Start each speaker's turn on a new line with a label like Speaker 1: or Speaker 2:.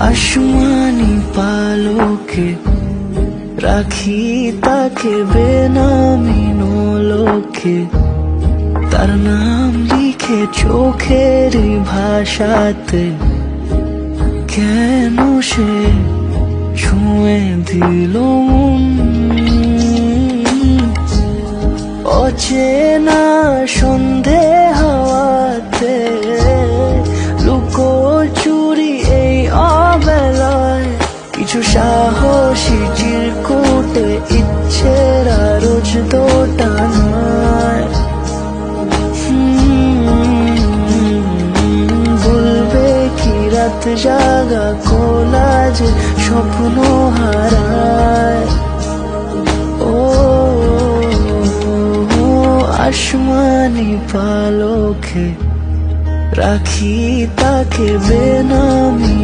Speaker 1: আসমানি পালকে রাখি তাকে বেনামি নোলকে তার নাম লিখে চোখের ভাষাতে কেন সে ছুঁয়ে দিল অচেনা কিছু সাহসী চিরকুটে ইচ্ছের রোজ টানায় বলবে কি রাত জাগা কোলাজ স্বপ্ন হারায়। ও, আসমানি পালকে রাখি তাকে বেনামি।